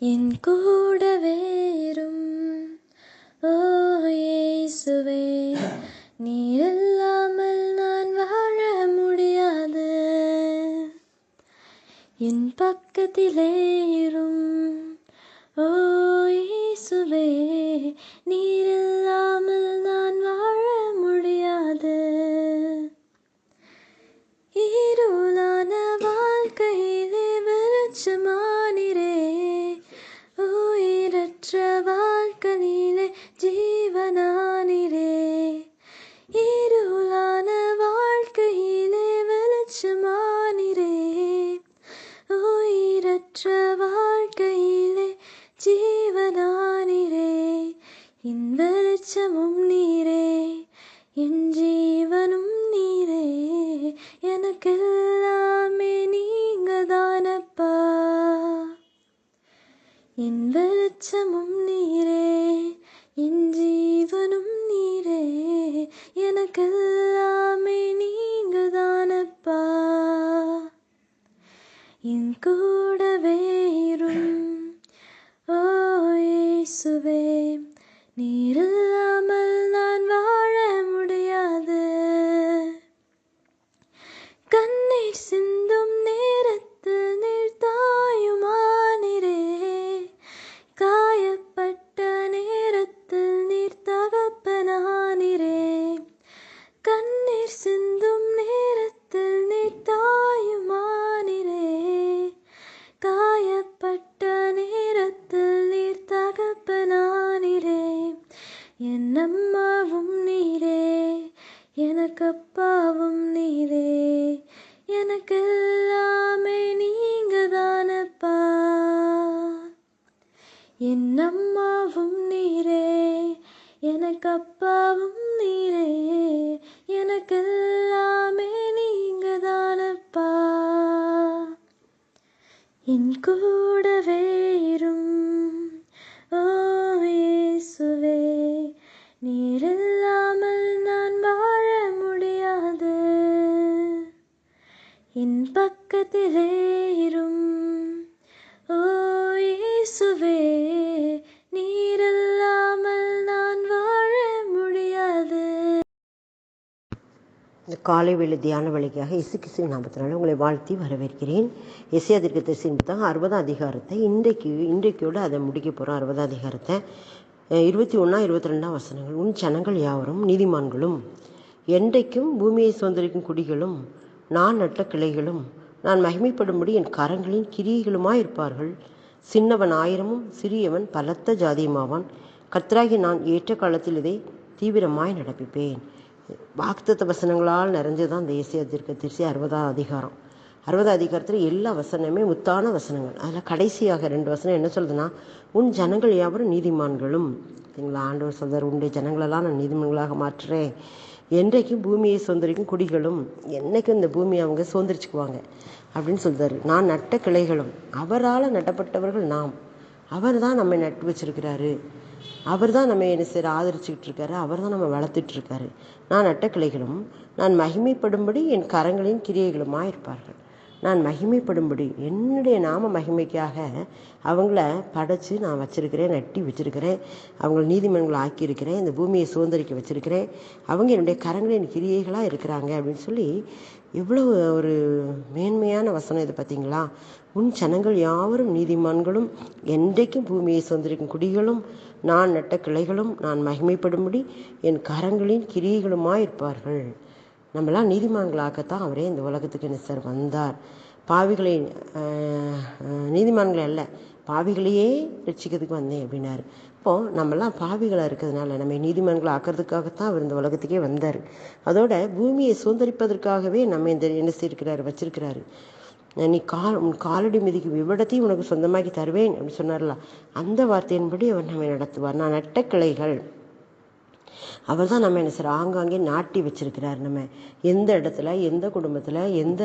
என் கூட வேறும். ஓ இயேசுவே நீர் இல்லாமல் நான் வாழ முடியாது. என் பக்கத்திலேரும் ஓ இயேசுவே நீர் இல்லாமல் நான் வாழ முடியாது. இருளான வாழ்க்கையிலே வெளிச்சமா வாழ்க்கையிலே ஜீவனானிரே என் வெளிச்சமும் நீரே என் ஜீவனும் நீரே எனக்கெல்லாமே நீங்க தானப்பா என் வெளிச்சமும் நீரே என் ஜீவனும் நீரே எனக்கெல்லாமே நீங்க தானப்பா என் கூடவே இரும் ஓ இயேசுவே. என் அம்மாவும் நீரே எனக்கு அப்பாவும் நீரே எனக்கு எல்லாமே நீங்க தானப்பா என் கூடவே இரும் ஓ இயேசுவே நீர் நான் வாழ முடியாது. என் பக்கத்திலே இரும் காலை வேலை தியான வழிக்காக இசு கிசு நாமத்தினால உங்களை வாழ்த்தி வரவேற்கிறேன். இசையா தீர்க்கதரிசியின் புத்தகம் அறுபதாம் அதிகாரத்தை இன்றைக்கு இன்றைக்கோடு அதை முடிக்க போகிறோம் அறுபதாம் அதிகாரத்தை. இருபத்தி ஒன்றா இருபத்தி ரெண்டாம் வசனங்கள். உன் ஜனங்கள் யாவரும் நீதிமான்களும் என்றைக்கும் பூமியை சுதந்திரிக்கும் குடிகளும் நான் நட்ட கிளைகளும் நான் மகிமைப்படும்படி என் கரங்களின் கிரியைகளுமாய் இருப்பார்கள். சின்னவன் ஆயிரமும் சிறியவன் பலத்த ஜாதியுமாவான். கர்த்தராகி நான் ஏற்ற காலத்தில் இதை தீவிரமாய் நடப்பிப்பேன். வாக்குத்தத்த வசனங்களால் நிறைஞ்சதான் இந்த ஏசியா தீர்க்க திருச்சி அறுபதாம் அதிகாரம். அறுபதாம் அதிகாரத்தில் எல்லா வசனமே முத்தான வசனங்கள். அதில் கடைசியாக ரெண்டு வசனம் என்ன சொல்லுதுன்னா உன் ஜனங்கள் யாவரும் நீதிமான்களும். சரிங்களா? ஆண்டவர் சொல்றார் உன்னுடைய ஜனங்களெல்லாம் நான் நீதிமன்களாக மாற்றுறேன். என்றைக்கும் பூமியை சுதந்திரிக்கும் குடிகளும் என்னைக்கும் இந்த பூமியை அவங்க சுதந்திரிச்சுக்குவாங்க. அப்படின்னு சொல்றாரு. நான் நட்ட கிளைகளும் அவரால் நட்டப்பட்டவர்கள் நாம். அவர் தான் நம்மை நட்டு வச்சிருக்கிறாரு. அவர் தான் நம்ம என்ன செய்கிற ஆதரிச்சுக்கிட்டு இருக்காரு. அவர் தான் நம்ம வளர்த்துட்டு இருக்காரு. நான் நட்ட கிளைகளும் நான் மகிமைப்படும்படி என் கரங்களின் கிரியைகளுமாக இருப்பார்கள். நான் மகிமைப்படும்படி என்னுடைய நாம மகிமைக்காக அவங்கள படைச்சு நான் வச்சிருக்கிறேன் நட்டி வச்சிருக்கிறேன். அவங்கள நீதிமன்றங்களை ஆக்கியிருக்கிறேன் இந்த பூமியை சுதந்திரிக்க வச்சிருக்கிறேன். அவங்க என்னுடைய கரங்களின் கிரியைகளாக இருக்கிறாங்க அப்படின்னு சொல்லி எவ்வளவு ஒரு மேன்மையான வசனம் இது பார்த்தீங்களா? உன் ஜனங்கள் யாவரும் நீதிமான்களும் என்றைக்கும் பூமியை சுதந்திரிக்கும் குடிகளும் நான் நட்ட கிளைகளும் நான் மகிமைப்படும்படி என் கரங்களின் கிரியைகளுமாய் இருப்பார்கள் நம்மளாம் நீதிமான்களாகத்தான் அவரே இந்த உலகத்துக்கு சார் வந்தார். பாவிகளை நீதிமான்கள் நீதிமான்களை அல்ல பாவிகளையே ரட்சிக்கிறதுக்கு வந்தேன் அப்படின்னாரு. இப்போது நம்மலாம் பாவிகளாக இருக்கிறதுனால நம்ம நீதிமான்களை ஆக்கிறதுக்காகத்தான் அவர் இந்த உலகத்துக்கே வந்தார். அதோட பூமியை சுதந்திரிப்பதற்காகவே நம்ம இந்த என்ன செய்யிருக்கிறாரு வச்சிருக்கிறாரு. நீ கால் உன் காலடி மிதிக்கு விவடத்தையும் உனக்கு சொந்தமாக்கி தருவேன் அப்படின்னு சொன்னார்ல அந்த வார்த்தையின்படி அவர் நம்மை நடத்துவார். நான் நட்ட கிளைகள். அவர் தான் நம்ம என்ன செய்கிறோம் ஆங்காங்கே நாட்டி வச்சிருக்கிறார் நம்ம. எந்த இடத்துல எந்த குடும்பத்தில் எந்த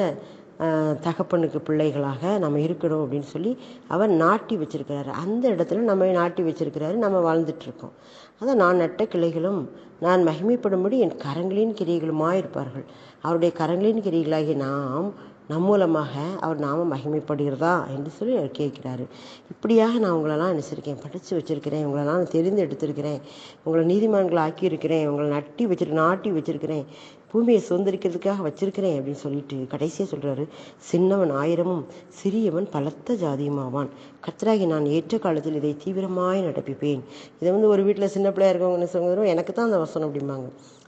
தகப்பனுக்கு பிள்ளைகளாக நம்ம இருக்கணும் அப்படின்னு சொல்லி அவர் நாட்டி வச்சிருக்கிறாரு. அந்த இடத்துல நம்ம நாட்டி வச்சிருக்கிறாரு. நம்ம வாழ்ந்துட்டுருக்கோம் அதான் நான் நட்ட கிளைகளும் நான் மகிமைப்படும்படி என் கரங்களின் கிரியைகளுமாய் இருப்பார்கள் அவருடைய கரங்களின் கிரிகளாகிய நாம் நம் மூலமாக அவர் நாம மகிமைப்படுகிறதா என்று சொல்லி அவர் கேட்கிறாரு. இப்படியாக நான் உங்களெல்லாம் நினைச்சிருக்கேன் படித்து வச்சுருக்கிறேன். உங்களெல்லாம் நான் தெரிந்து எடுத்திருக்கிறேன் உங்களை நீதிமான்களை ஆக்கியிருக்கிறேன் உங்களை நட்டி வச்சிருக்கேன் நாட்டி வச்சிருக்கிறேன். பூமியை சுதந்திரிக்கிறதுக்காக வச்சிருக்கிறேன் அப்படின்னு சொல்லிட்டு கடைசியாக சொல்கிறாரு சின்னவன் ஆயிரமும் சிறியவன் பலத்த ஜாதியுமாவான். கத்தராகி நான் ஏற்ற காலத்தில் இதை தீவிரமாய் நடப்பிப்பேன். இதை வந்து ஒரு வீட்டில் சின்ன பிள்ளையா இருக்கவங்க என்ன எனக்கு தான் அந்த வசனம் அப்படிம்பாங்க.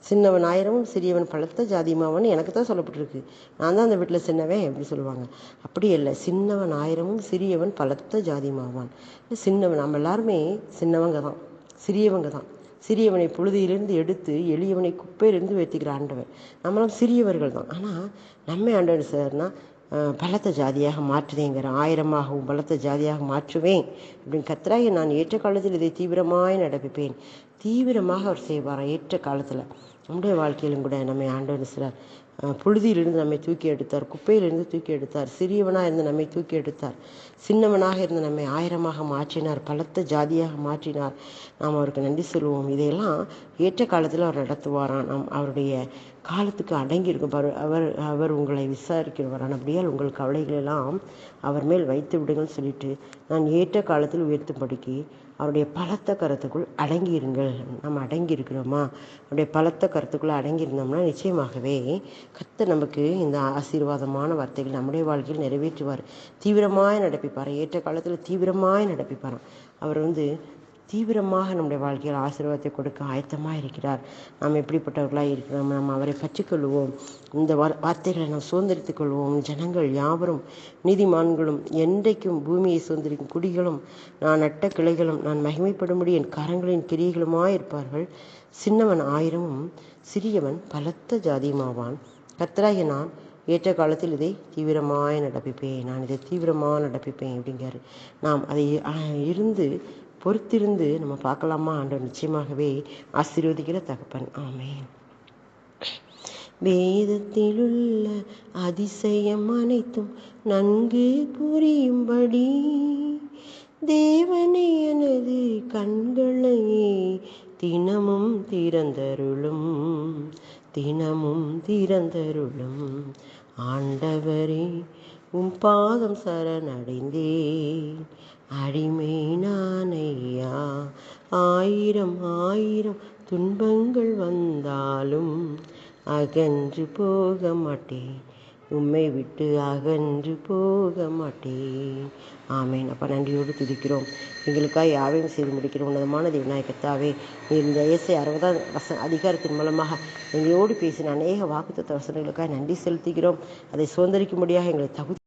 சின்னவன் ஆயிரமும் சிறியவன் பலத்த ஜாதிமாவன் எனக்கு தான் சொல்லப்பட்டிருக்கு. நான் தான் அந்த வீட்டில் சின்னவன் அப்படி சொல்லுவாங்க. அப்படி இல்லை. சின்னவன் ஆயிரமும் சிறியவன் பலத்த ஜாதிமாவான் சின்னவன் நம்ம எல்லாருமே சின்னவங்க தான். சிறியவங்க தான். சிறியவனை புழுதியிலிருந்து எடுத்து எளியவனை குப்பையிலிருந்து வைத்துக்கிற ஆண்டவர். நம்மளாம் சிறியவர்கள் தான். ஆனால் நம்ம ஆண்டவர் சார்னா பலத்த ஜாதியாக மாற்றுதேங்கிற ஆயிரமாகவும் பலத்த ஜாதியாக மாற்றுவேன் அப்படின்னு கத்தராகி நான் ஏற்ற காலத்தில் இதை தீவிரமாய் நடப்பிப்பேன். தீவிரமாக அவர் செய்வாராம் ஏற்ற காலத்தில். நம்முடைய வாழ்க்கையிலும் கூட நம்மை ஆண்டவர் சில புழுதியிலிருந்து நம்மை தூக்கி எடுத்தார் குப்பையிலிருந்து தூக்கி எடுத்தார் சிறியவனாக இருந்து நம்மை தூக்கி எடுத்தார் சின்னவனாக இருந்து நம்மை ஆயிரமாக மாற்றினார் பலத்த ஜாதியாக மாற்றினார். நாம் அவருக்கு நன்றி சொல்லுவோம். இதையெல்லாம் ஏற்ற காலத்தில் அவர் நடத்துவாராம். நாம் அவருடைய காலத்துக்கு அடங்கி இருக்கும் அவர் அவர் அவர் உங்களை விசாரிக்கிறவரான் அப்படியால் உங்கள் கவலைகளெல்லாம் அவர் மேல் வைத்து விடுங்கள்னு சொல்லிட்டு நான் ஏற்ற காலத்தில் உயர்த்தும்படிக்கு அவருடைய பலத்த கருத்துக்குள் அடங்கி இருங்கள் நம்ம அடங்கி இருக்கிறோமா அவருடைய பலத்த கருத்துக்குள்ளே அடங்கி இருந்தோம்னா நிச்சயமாகவே கத்தை நமக்கு இந்த ஆசீர்வாதமான வார்த்தைகள் நம்முடைய வாழ்க்கையில் நிறைவேற்றுவார். தீவிரமாய் நடப்பிப்பார். ஏற்ற காலத்தில் தீவிரமாய் நடப்பிப்பார் அவர் வந்து தீவிரமாக நம்முடைய வாழ்க்கையில் ஆசீர்வாதத்தை கொடுக்க ஆயத்தமாக இருக்கிறார். நாம் எப்படிப்பட்டவர்களாக இருக்கிறோம் நாம் அவரை பற்றிக்கொள்வோம் இந்த வார்த்தைகளை நாம் சுதந்திரித்துக் கொள்வோம். ஜனங்கள் யாவரும் நீதிமான்களும் என்றைக்கும் பூமியை சுதந்திரிக்கும் குடிகளும் நான் நட்ட கிளைகளும் நான் மகிமைப்படும்படி என் கரங்களின் கிரியைகளுமாய் இருப்பார்கள். சின்னவன் ஆயிரமும் சிறியவன் பலத்த ஜாதியுமாவான். கர்த்தராகிய நான் ஏற்ற காலத்தில் இதை தீவிரமாக நடப்பிப்பேன். நான் இதை தீவிரமாக நடப்பிப்பேன் அப்படிங்கிறாரு. நாம் அதை இருந்து பொறுத்திருந்து நம்ம பார்க்கலாமா? ஆண்டவர் நிச்சயமாகவே ஆசீர்வதிக்கிற தகப்பன். ஆமென். வேதத்திலுள்ள அதிசயம் அனைத்தும் நன்கு புரியும்படி தேவனே எனது கண்களையே தினமும் திறந்தருளும் தினமும் திறந்தருளும். ஆண்டவரே உம் பாதம் சரணடைந்தேன். அடிமை நானையா? ஆயிரம் ஆயிரம் துன்பங்கள் வந்தாலும் அகன்று போக மாட்டேன். உம்மை விட்டு அகன்று போக மாட்டேன். ஆமேன். அப்போ நன்றியோடு துதிக்கிறோம். எங்களுக்காக யாவையும் செய்து முடிக்கிற உன்னதமான தேவநாயகத்தாவே இந்த இயேசை அறுபதாம் வச அதிகாரத்தின் மூலமாக எங்களோடு பேசின அநேக வாக்குத்த வசனங்களுக்காக நன்றி செலுத்துகிறோம். அதை சுதந்திரிக்கும்படியாக எங்களை தகுதி